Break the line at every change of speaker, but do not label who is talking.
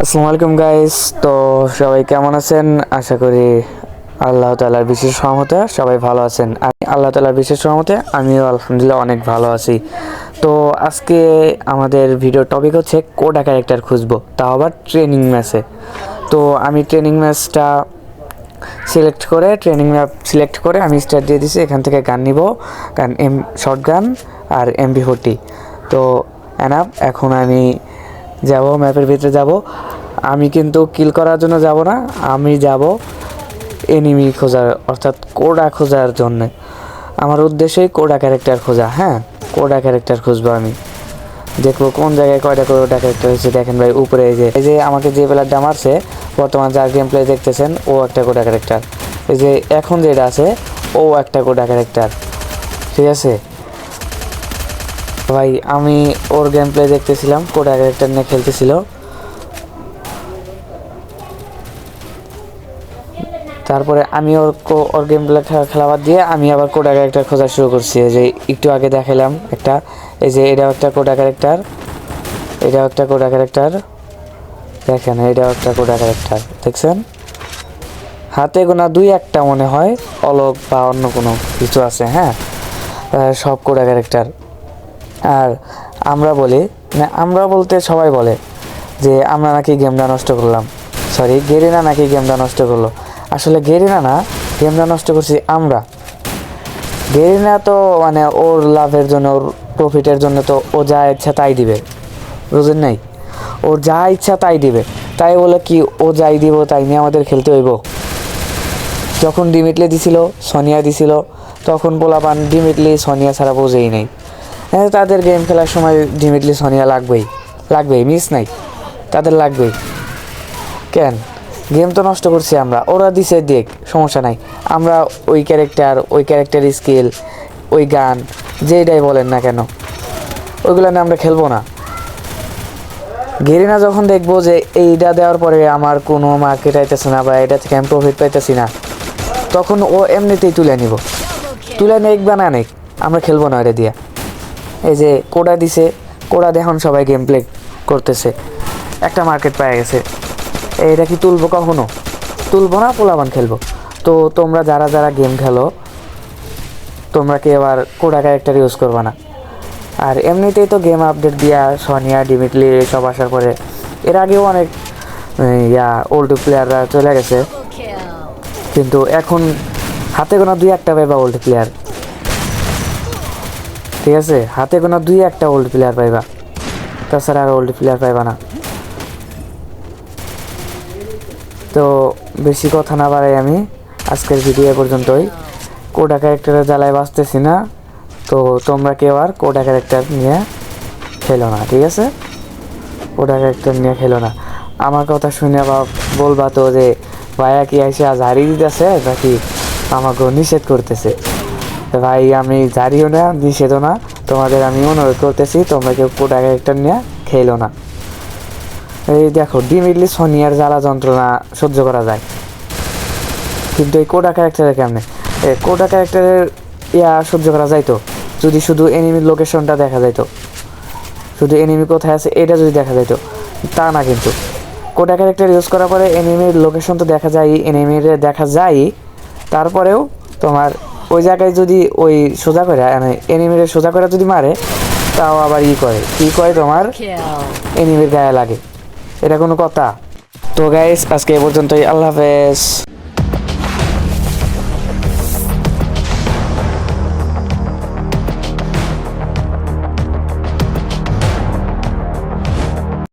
আসসালামু আলাইকুম গাইস তো সবাই কেমন আছেন? আশা করি আল্লাহ তালার বিশেষ সহমতে সবাই ভালো আছেন। আর আল্লাহ তালার বিশেষ সহমতে আমিও আলহামদুলিল্লাহ অনেক ভালো আছি। তো আজকে আমাদের ভিডিও টপিক হচ্ছে কোডা ক্যারেক্টার খুঁজবো তাও আবার ট্রেনিং ম্যাচে তো আমি ট্রেনিং ম্যাচটা সিলেক্ট করে ট্রেনিং ম্যাপ সিলেক্ট করে আমি স্টার্ট দিয়ে দিছি। এখান থেকে গান নিব। গান এম শর্ট গান আর এমবি ফোরটি তো এনাফ এখন আমি যাব, ম্যাপের ভিতরে যাব। আমি কিন্তু কিল করার জন্য যাব না, আমি যাব এনিমি খোঁজার, অর্থাৎ কোডা খোঁজার জন্য। আমার উদ্দেশ্যই কোডা ক্যারেক্টার খোঁজা হ্যাঁ? কোডা ক্যারেক্টার খুঁজবো আমি। দেখব কোন জায়গায় কয়টা কোডা ক্যারেক্টার হয়েছে। দেখেন ভাই, উপরে এই যে এই যে আমাকে যে প্লেয়ারটা মারছে, বর্তমান যার গেম প্লে দেখতেছেন, ও একটা কোডা ক্যারেক্টার এই যে এখন যেটা আছে, ও একটা কোডা ক্যারেক্টার ঠিক আছে? ভাই, আমি ওর গেম প্লে দেখতেছিলাম, কোডা ক্যারেক্টার নিয়ে খেলতেছিল। তারপরে আমি ওর ওর গেম প্লে খেলা বাদ দিয়ে আমি আবার কোডা ক্যারেক্টার খোঁজা শুরু করছি। যে একটু আগে দেখালাম একটা, এই যে এটাও একটা কোডা ক্যারেক্টার এটাও একটা কোডা ক্যারেক্টার দেখেন, এটাও একটা কোডা ক্যারেক্টার দেখছেন? হাতে গোনা দুই একটা মনে হয়, অলক বা অন্য কোনো কিছু আছে হ্যাঁ? সব কোডা ক্যারেক্টার আর আমরা বলি মানে আমরা বলতে সবাই বলে যে আমরা নাকি গেমটা নষ্ট করলাম। সরি গেরিনা নাকি গেমটা নষ্ট করল। আসলে গেরিনা না গেমটা নষ্ট করছি আমরা। গেরিনা তো মানে ওর লাভের জন্য, ওর প্রফিটের জন্য তো ও যা ইচ্ছা তাই দিবে। বুঝেন নাই? ওর যা ইচ্ছা তাই দিবে। তাই বলে কি ও যাই দিব তাই নিয়ে আমাদের খেলতে হইব? যখন ডিমিটলি দিছিল, সোনিয়া দিছিল, তখন পোলাপান ডিমিটলি সোনিয়া ছাড়া বোঝেই নাই। তাদের গেম খেলার সময় ডিমিটলি সোনিয়া লাগবেই। লাগবেই মিস নাই। তাদের লাগবেই। কেন? গেম তো নষ্ট করছি আমরা। ওরা দিছে, দেখ, সমস্যা নাই। আমরা ওই ক্যারেক্টার ওই ক্যারেক্টার স্কিল ওই গান যেটাই বলেন না কেন, ওইগুলো নিয়ে আমরা খেলব না। গেরিনা যখন দেখব যে এইটা দেওয়ার পরে আমার কোনো মার্কেট আইতেছে না বা এটা থেকে আমি প্রফিট পাইতেছি না, তখন ও এমনিতেই তুলে নিব। তুলে নেক বা না নেক, আমরা খেলব না এটা দিয়া। এই যে কোডা দিছে কোডা দেখুন সবাই গেম প্লে করতেছে। একটা মার্কেট পাওয়া গেছে। এইটা কি তুলবো কখনো? তুলবো না পোলাবান খেলব। তো তোমরা যারা যারা গেম খেলো তোমরা কি এবার কোডা ক্যারেক্টার ইউজ করবে না? আর এমনিতেই তো গেম আপডেট দিয়া সোনিয়া ডিমিটলি সব আসার পরে এর আগেও অনেক ইয়া ওল্ড প্লেয়াররা চলে গেছে। কিন্তু এখন হাতে গোনা দুই একটা পাইবা ওল্ড প্লেয়ার ঠিক আছে? হাতে গোনা দুই একটা ওল্ড প্লেয়ার পাইবা। তাছাড়া আর ওল্ড প্লেয়ার পাইবা না। তো বেশি কথা না বাড়াই আমি। আজকের ভিডিও পর্যন্তই। কোডা ক্যারেক্টারের জ্বালায় বাঁচতেছি না। তো তোমরা কেউ আর কোডা ক্যারেক্টার নিয়ে খেলো না, ঠিক আছে? কোডা ক্যারেক্টার নিয়ে খেলো না। আমার কথা শুনে বা বলবা তো যে ভাইয়া কি আইসে আজ হারিয়ে দিতেছে নাকি আমাকে নিষেধ করতেছে? ভাই, আমি জারিও না, নিষেধও না। তোমাদের আমি অনুরোধ করতেছি, তোমরা কেউ কোডা ক্যারেক্টার নিয়ে খেলো না। এই দেখো ডিমিটলি সোনিয়ার জ্বালা যন্ত্রণা সহ্য করা যায়। কিন্তু এই কোডা ক্যারেক্টারের কেমনে? কোডা ক্যারেক্টারের ইয়া সহ্য করা যাইতো যদি শুধু এনিমির লোকেশনটা দেখা যাইতো। শুধু এনিমি কোথায় আছে, এটা যদি দেখা যাইতো। তা না কিন্তু। কোটা ক্যারেক্টার ইউজ করার পরে এনিমির লোকেশন তো দেখা যায় এনিমির দেখা যায়। তারপরেও তোমার ওই জায়গায় যদি ওই সোজা করে মানে এনিমিরে সোজা করে যদি মারে, তাও আবার ই করে। কি করে তোমার? এনিমির গায়ে লাগে। এটা কোনো কথা। তো গাইস আজকে এ পর্যন্তই। আল্লাহ হাফেজ।